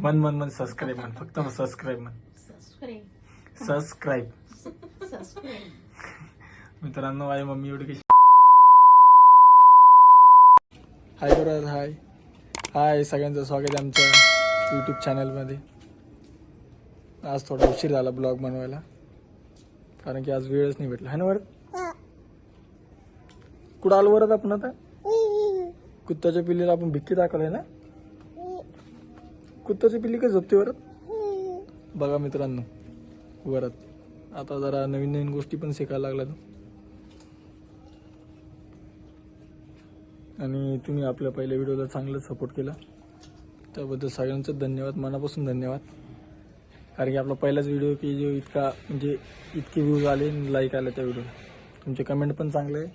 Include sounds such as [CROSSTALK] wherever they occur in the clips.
मन मन मन सबस्क्राईब म्हण. फक्त सबस्क्राईब म्हण. सबस्क्राईब सबस्क्राईब सबस्क्राईब मित्रांनो माझी मम्मी एवढी कशी? हाय बरोबर हाय हाय सगळ्यांचं स्वागत आहे आमच्या यूट्यूब चॅनलमध्ये आज थोडा उशीर झाला ब्लॉग बनवायला. कारण की आज वेळच नाही भेटला. है ना वरत कुठं आलो वरत आपण आता? कुत्त्याच्या पिल्लीला आपण भिक्की दाखवलंय ना? कुत्त्याची पिल्ली काय झोपते वरत? बघा मित्रांनो वरत. आता जरा नवीन नवीन गोष्टी पण शिकायला लागला तो आणि तुम्ही आपल्या पहिल्या व्हिडिओला चांगलं सपोर्ट केला. त्याबद्दल सगळ्यांचं धन्यवाद मनापासून धन्यवाद. कारण की आपला पहिलाच व्हिडिओ की जो इतका म्हणजे इतके व्ह्यूज आले लाईक आले त्या व्हिडिओला. तुमचे कमेंट पण चांगले आहे.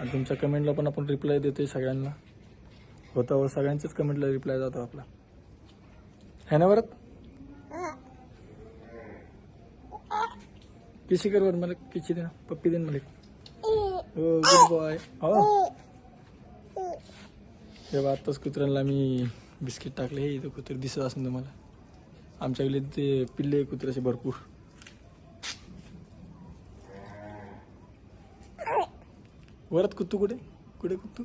आणि तुमच्या कमेंटला पण आपण रिप्लाय देतोय सगळ्यांना. होता व सगळ्यांच्याच कमेंटला रिप्लाय जातो आपला. है ना परत किशी कर बरं मला किशी दे ना पप्पी दे ना मला. हो। गुड बॉय हो तेव्हा आत्ताच कुत्र्यांना मी बिस्किट टाकले हे इथं कुत्रे दिसत असेल तुम्हाला। आमच्याकडे ते पिल्ले कुत्र्याचे भरपूर। वरत कुत्तू कुठे? कुठे कुत्तू?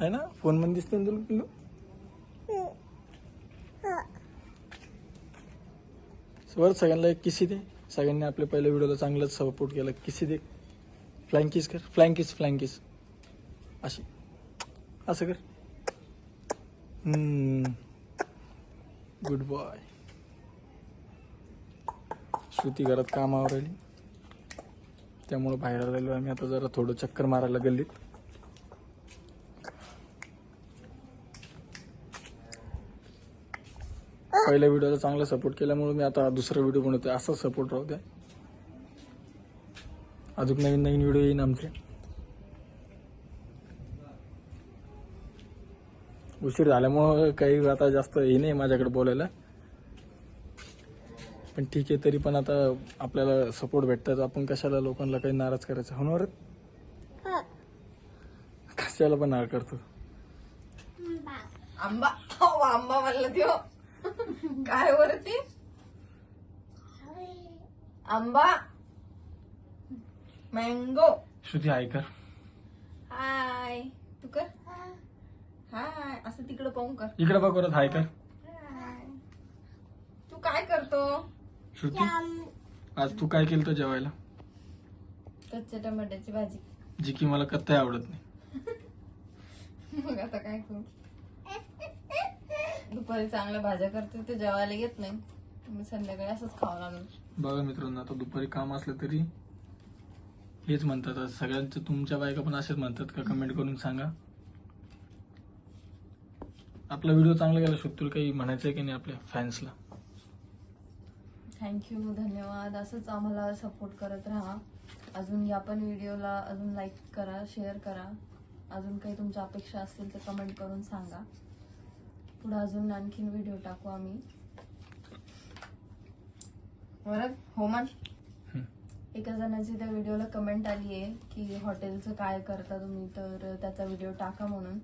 आहे ना? फोनमध्ये दिसते ना तुला पिल्लू? वर सगळ्यांना एक किसी दे. सगळ्यांनी आपल्या पहिल्या व्हिडिओला चांगलाच सपोर्ट केला किसी दे. फ्लाइंग किस कर. फ्लाइंग किस किस अशी. असं कर. गुड बॉय श्रुती घरात कामावर आली. त्यामुळं बाहेर राहिलो आम्ही आता जरा थोडं चक्कर मारायला गल्लीत. पहिल्या व्हिडिओला चांगला सपोर्ट केल्यामुळे मी आता दुसरा व्हिडिओ बनवतोय. असाच सपोर्ट राहू द्या. अजून नवीन नवीन व्हिडिओ येईन आमचे. उशीर झाल्यामुळं काही आता जास्त हे नाही माझ्याकडे बोलायला. पण ठीक आहे तरी पण आता आपल्याला सपोर्ट भेटतात. आपण कशाला लोकांना काही नाराज करायचं? होणार कशाला पण नाराज करतो. आंबा. हो आंबा म्हणलं काय वरती? आंबा. मँगो. श्रुती ऐकर हाय. तू कर. हाय. असं तिकडं पाहून कर. इकडे बघ परत हाय कर. हाय. तू काय करतो? श्रुती आज तू काय केलं जेवायला? कच्च्या टमाट्याची भाजी. जी की मला कत्ताही आवडत नाही. [LAUGHS] मग आता काय करू? दुपारी चांगल्या भाज्या करते ते जेवायला येत नाही. मी संध्याकाळी असंच खावं लागलं. बघा मित्रांनो आता दुपारी काम असलं तरी हेच म्हणतात. आज सगळ्यांचं तुमच्या बायका पण असेच म्हणतात का कमेंट करून सांगा. आपला व्हिडिओ चांगला गेला शोधतो काही म्हणायचं आहे की नाही आपल्या फॅन्सला थँक्यू धन्यवाद. असंच आम्हाला सपोर्ट करत राहा. अजून या पण व्हिडिओला अजून लाईक करा शेअर करा. अजून काही तुमच्या अपेक्षा असतील तर कमेंट करून सांगा. पुढे अजून आणखीन व्हिडिओ टाकू आम्ही. बरं हो मन. एका जणाची त्या व्हिडिओला कमेंट आली आहे की हॉटेलचं काय करता तुम्ही तर त्याचा व्हिडिओ टाका म्हणून.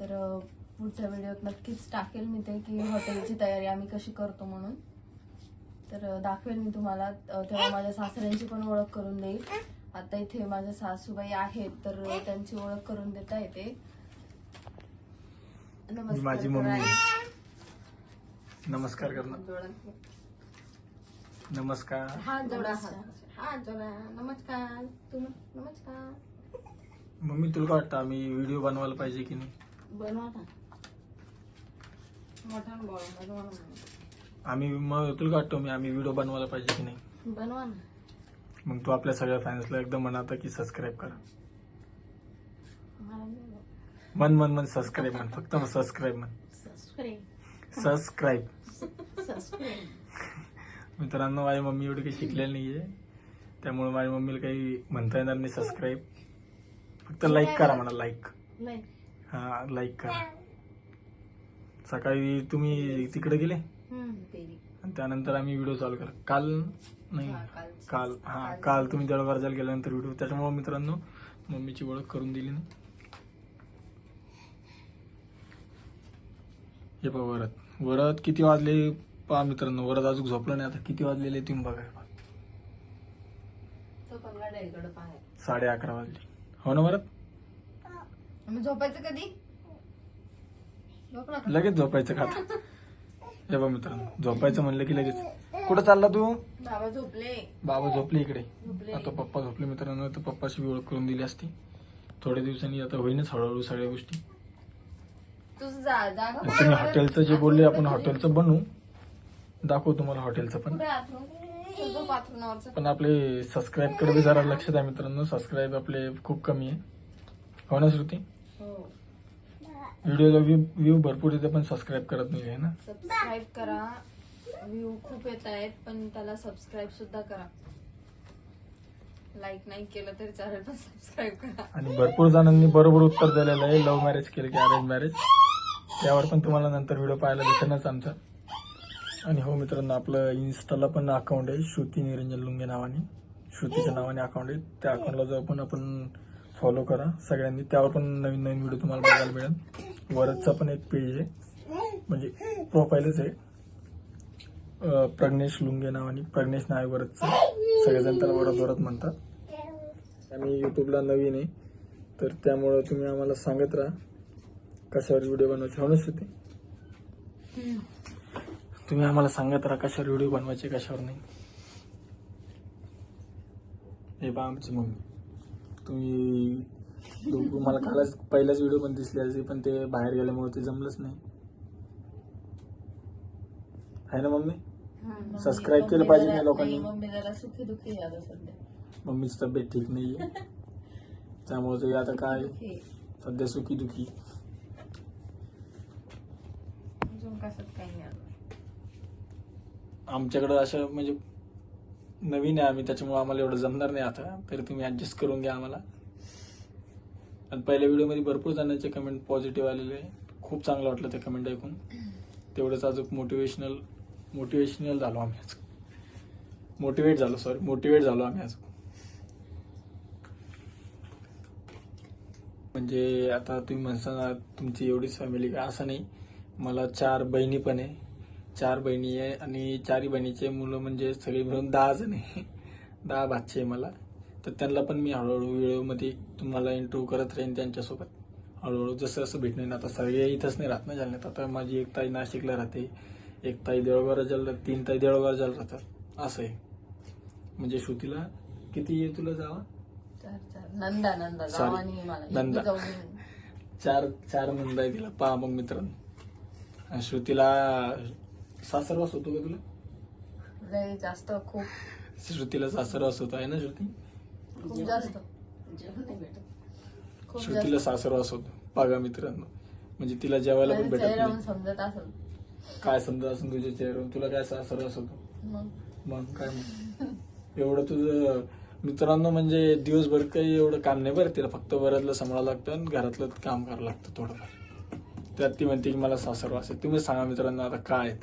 तर पुढच्या व्हिडिओत नक्कीच टाकेल मी ते की हॉटेलची तयारी आम्ही कशी करतो म्हणून. तर दाखवेल मी तुम्हाला तेव्हा माझ्या सासऱ्यांची पण ओळख करून देईल. आता इथे माझ्या सासूबाई आहेत तर त्यांची ओळख करून देता येते. ही माझी मम्मी. नमस्कार करणार. नमस्कार. हात जोडा हात हात जोडा. नमस्कार. तुम नमस्कार. मम्मी तुला काय वाटतं आम्ही व्हिडिओ बनवायला पाहिजे की नाही? बनवा ना मोठा बोला बनवा ना. आम्ही मग तुला काय वाटतं मी आम्ही व्हिडिओ बनवायला पाहिजे की नाही? बनवा ना. मग तू आपल्या सगळ्या फॅन्सला एकदम म्हणा की सबस्क्राईब करा. मला नाही बोल. मन मन मन सबस्क्राईब म्हण. फक्त सबस्क्राईब म्हण. सबस्क्राईब मित्रांनो माझी मम्मी एवढी काही शिकलेली नाहीये. त्यामुळे माझ्या मम्मीला काही म्हणता येणार नाही सबस्क्राईब फक्त लाईक करा म्हणा लाईक नाही हा लाईक करा. सकाळी तुम्ही तिकडे गेले. आणि त्यानंतर आम्ही व्हिडिओ चालू केला. काल नाही. काल. हा काल. तुम्ही देवळगारजाला गेल्यानंतर व्हिडिओ त्याच्यामुळे मित्रांनो मम्मीची ओळख करून दिली ना. हे बघा वरत वरद किती वाजले? पहा मित्रांनो वरद अजून झोपलं नाही. आता किती वाजलेले तुम्ही बघा साडे अकरा वाजले. हो ना वरद? मग झोपायचं कधी? लगेच झोपायचं का आता? हे बघ मित्रांनो झोपायचं म्हणलं की लगेच. कुठं चालला तू? बाबा झोपले. बाबा झोपले इकडे. झोपले. आता पप्पा झोपले मित्रांनो तर पप्पाशी ओळख करून दिली असती. थोड्या दिवसांनी आता होईनच हळूहळू सगळ्या गोष्टी. तुझं जा जागा तर तुम्ही हॉटेलचं जे बोलले आपण हॉटेलचं बनवू. दाखवू तुम्हाला हॉटेलचं पण. कुठे आतून तुझं पाथरुणावरचं पण आपले सबस्क्राईबकडे बी जरा लक्ष द्या मित्रांनो. सबस्क्राईब आपले खूप कमी आहे. हो ना श्रुती? हो. व्हिडिओला व्ह्यू भरपूर येते पण सबस्क्राईब करत नाही आहे ना? सबस्क्राईब करा. व्ह्यू खूप येत आहेत पण त्याला सबस्क्राईब सुद्धा करा. लाईक नाही केलं तरी चालेल पण सबस्क्राईब करा. आणि भरपूर जणांनी बरोबर उत्तर दिलेलं आहे. लव्ह मॅरेज केलं की अरेंज मॅरेज त्यावर पण तुम्हाला नंतर व्हिडिओ पाहायला भेटेनच आमचा. आणि हो मित्रांनो आपलं इन्स्टाला पण अकाउंट आहे श्रुती निरंजन लुंगे नावाने. श्रुतीच्या नावाने अकाउंट आहे. त्या अकाउंटला जाऊ पण आपण फॉलो करा सगळ्यांनी. त्यावर पण नवीन नवीन व्हिडिओ तुम्हाला बघायला मिळेल. वरदचा पण एक पेज आहे. म्हणजे प्रोफाईलच आहे. प्रग्नेश प्रज्ञेश लुंगे नावाने. प्रज्ञेश नाव आहे वरदचं सगळेजण त्याला वरद वरद म्हणतात आम्ही युट्यूबला नवीन आहे. तर त्यामुळं तुम्ही आम्हाला सांगत राहा. कशावर व्हिडिओ बनवायचे? हो ना श्रुती तुम्ही आम्हाला सांगत राहा कशावर व्हिडिओ बनवायचे कशावर नाही. हे बा आमची मम्मी. तुम्ही मला कालच पहिलाच व्हिडिओ पण दिसले असते पण ते बाहेर गेल्यामुळे ते जमलंच नाही. आहे ना मम्मी? Subscribe केलं पाहिजे ना लोकांनी. मम्मीची तब्येत ठीक नाही आहे [LAUGHS] त्यामुळे ते आता काय. सध्या सुखी दुखी अजून काही नाही आलं आमच्याकडं असं म्हणजे नवीन आहे आम्ही त्याच्यामुळे आम्हाला एवढं जमणार नाही आता. तरी तुम्ही ऍडजस्ट करून घ्या आम्हाला. आणि पहिल्या व्हिडिओमध्ये भरपूर जणांचे कमेंट पॉझिटिव्ह आलेले आहे. खूप चांगलं वाटलं ते कमेंट ऐकून. तेवढंच अजून मोटिवेशनल मोटिवेशनल झालो आम्ही आज. मोटिवेट झालो सॉरी मोटिवेट झालो आम्ही आज. म्हणजे आता तुम्ही म्हणताना तुमची एवढीच फॅमिली का? असं नाही. मला चार बहिणी पण आहे. चार बहिणी आहे आणि चारही बहिणीचे मुलं म्हणजे सगळे मिळून दहा जण आहे. दहा भाचे आहे मला. तर त्यांना पण मी हळूहळू व्हिडिओमध्ये तुम्हाला इंटरव्ह्यू करत राहीन त्यांच्यासोबत. हळूहळू जसं जसं भेटणं येईल. आता सगळे इथंच नाही राहत ना जालन्यात. आता माझी एक ताई नाशिकला राहते. एक ताई देवळगाव जायला तीन ताई देवळगाव जायला राहतात. असं आहे. म्हणजे श्रुतीला किती आहे तुला जावा? चार चार. नंदा नंदा. नंदा. चार चार नंद आहे तिला. पहा मग मित्रांनो. श्रुतीला सासरवास होतो का तुला? लय जास्त खूप. श्रुतीला सासरवास होतो आहे ना श्रुती? खूप जास्त. खूप श्रुतीला जास्त. सासरवास होतो पागा मित्रांनो. म्हणजे तिला जेवायला पण माझ्या भेटत चेहऱ्यावरून नाही. समजत असेल. काय समजा असं तुझ्या चेहऱ्यावर तुला काय सासरवास होतो? मग? मग काय मग? एवढं तुझं मित्रांनो म्हणजे दिवसभर काही एवढं काम नाही बरं. तिला फक्त वरातलं सांभाळावं लागतं आणि घरातलं काम करावं लागतं थोडंफार. त्यात ती म्हणते की मला सासरवास आहे तुम्ही सांगा मित्रांनो आता काय आहेत.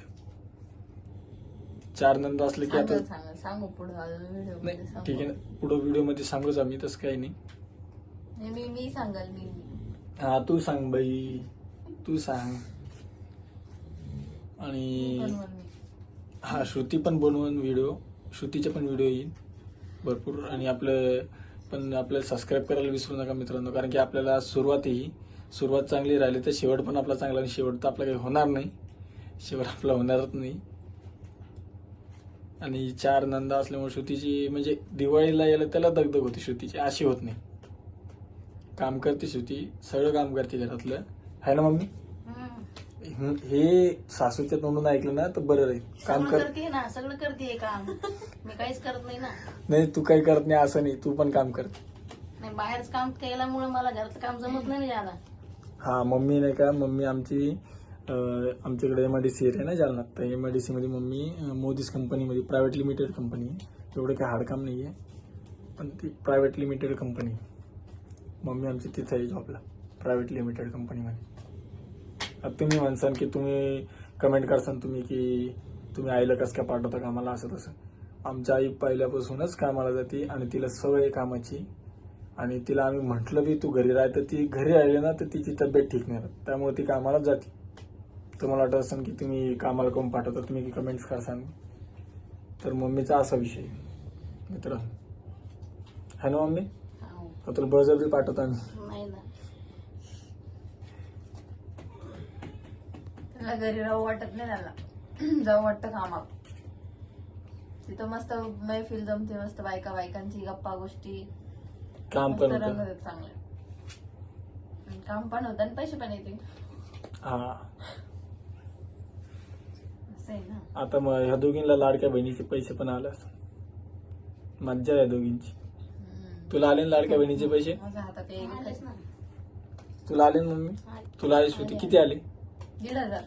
चार नंद असले की आता सांगा पुढे नाही ठीक आहे ना. पुढं व्हिडिओमध्ये सांगूच आम्ही तसं काही नाही. मी मी सांगाल मी हा तू सांग बाई. तू सांग. आणि हा श्रुती पण बनवून व्हिडिओ श्रुतीचे पण व्हिडिओ येईल. भरपूर. आणि आपलं पण आपल्याला सबस्क्राईब करायला विसरू नका मित्रांनो कारण की आपल्याला सुरुवात ही सुरुवात चांगली राहिली तर शेवट पण आपला चांगला आणि शेवट तर आपला काही होणार नाही. शेवट आपला होणारच नाही. आणि चार नंदा असल्यामुळे श्रुतीची म्हणजे दिवाळीला यायला त्याला दगदग होती श्रुतीची अशी होत नाही. काम करते श्रुती सगळं काम करते घरातलं. आहे ना मम्मी. हे सासूच्या तोंडून ऐकलं ना तर बरं राहील. काम कर. करते ना सगळं करते काम. मी काहीच करत नाही ना. नाही तू काही करत नाही असं नाही. तू पण काम करते नाही बाहेरच काम केल्यामुळे मला घरचं काम जमत नाही ज्यादा. हां मम्मी नाही का मम्मी आमची आमच्याकडे एम आय डी सी आहे ना जालनात तर एम आय डी सीमध्ये मम्मी मोदीज कंपनीमध्ये प्रायव्हेट लिमिटेड कंपनी आहे एवढं काही हाडकाम नाही आहे पण ती प्रायव्हेट लिमिटेड कंपनी मम्मी आमची तिथं आहे जॉबला प्रायव्हेट लिमिटेड कंपनीमध्ये आता तुम्ही म्हणसान की तुम्ही कमेंट करसान तुम्ही की तुम्ही आईला कसं काय पाठवता कामाला असं तसं. आमच्या आई पहिल्यापासूनच कामाला जाते आणि तिला सवय कामाची. आणि तिला आम्ही म्हटलं बी तू घरी राह. तर ती घरी राहिली ना तर तिची तब्येत ठीक नाही राहत. त्यामुळे ती कामाला जाते. तुम्हाला वाटत असेल की तुम्ही कामाला कोण पाठवता तुम्ही कमेंट्स करसान तर मम्मीचा असा विषय. मित्र. है ना मम्मी? हाव. का तुला बळजबरी पाठवतो आम्ही? नाही ना. त्यांना घरी राहू वाटत नाही त्यांना [CLEARS THROAT] जाऊ वाटतं कामात तिथं मस्त मैफिल जमते मस्त बायका बायकांची गप्पा गोष्टी काम पण होतं. चांगले काम पण होतं आणि पैसे पण येते हा. असं आहे ना. आता मग ह्या दोघींना लाडक्या बहिणीचे पैसे पण आले मज्जा आहे दोघींची. हम्म. तुला आले ना लाडक्या बहिणीचे पैसे? माझ्या हातात एक आलेच ना तुला आले ना मम्मी? तुला आले. श्रुती किती आले? दीड हजार.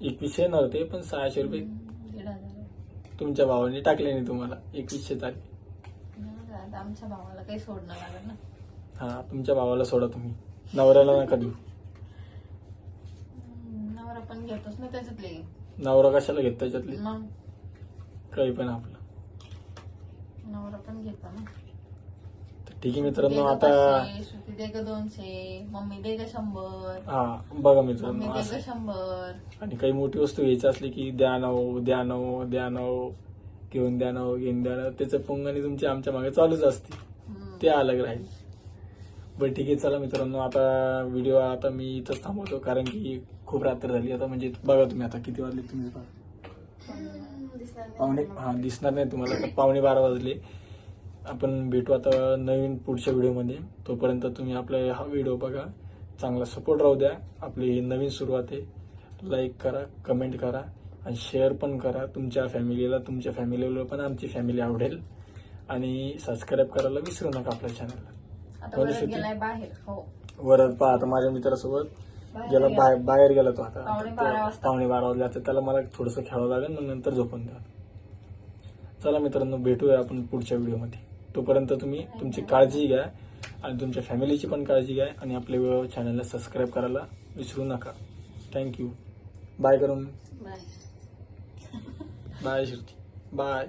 एकवीसशे नव्हते पण सहाशे रुपये. हम्म, दीड हजार. तुमच्या भावाने टाकले नाही तुम्हाला. एकवीसशे नाही आता आमच्या भावाला काही सोडणं लागेल ना. हा तुमच्या भावाला सोडा तुम्ही. नवऱ्याला नका देऊ. हम्म, नवरा पण घेतोच ना त्याच्यातले. नवरा कशाला घेत त्याच्यातले? मग? काही पण आपलं. नवरा पण घेतो ना. तर ठीक आहे मित्रांनो दे ग आता पाचशे, श्रुती दे ग दोनशे मम्मी दे ग शंभर. हा बघा मम्मी मित्रांनो दे असं ग शंभर. आणि काही मोठी वस्तू घ्यायची असली की द्या नव द्या नव द्या नव घेऊन द्या नव घेऊन द्या नव त्याचं पंगाने तुमची आमच्या मागे चालूच असते. ते अलग राहील. बरं ठीक आहे चला मित्रांनो आता व्हिडिओ आता मी इथंच थांबवतो कारण की खूप रात्र झाली. आता म्हणजे बघा तुम्ही आता किती वाजले तुम्ही बघा. पावणे हा दिसणार नाही तुम्हाला तर पावणे बारा वाजले. आपण भेटू आता नवीन पुढच्या व्हिडिओमध्ये तोपर्यंत तुम्ही आपला हा व्हिडिओ बघा. चांगला सपोर्ट राहू द्या. आपली ही नवीन सुरुवात आहे. लाईक करा कमेंट करा. आणि शेअर पण करा. तुमच्या फॅमिलीला तुमच्या फॅमिलीला पण आमची फॅमिली आवडेल. आणि सबस्क्राईब करायला विसरू नका आपल्या चॅनलला हो. वरच पहा आता माझ्या मित्रासोबत गेला. बाहेर बाहेर गेला तो आता. पावणे बारा वाजले आता. त्याला मला थोडंसं खेळावं लागेल मग नंतर झोपून द्या चला मित्रांनो भेटूया आपण पुढच्या व्हिडिओमध्ये. तोपर्यंत तुम्ही तुमची काळजी घ्या आणि तुमच्या फॅमिलीची पण काळजी घ्या आणि आपल्या चॅनलला सबस्क्राईब करायला विसरू नका. थँक्यू बाय करून बाय बाय श्रुती बाय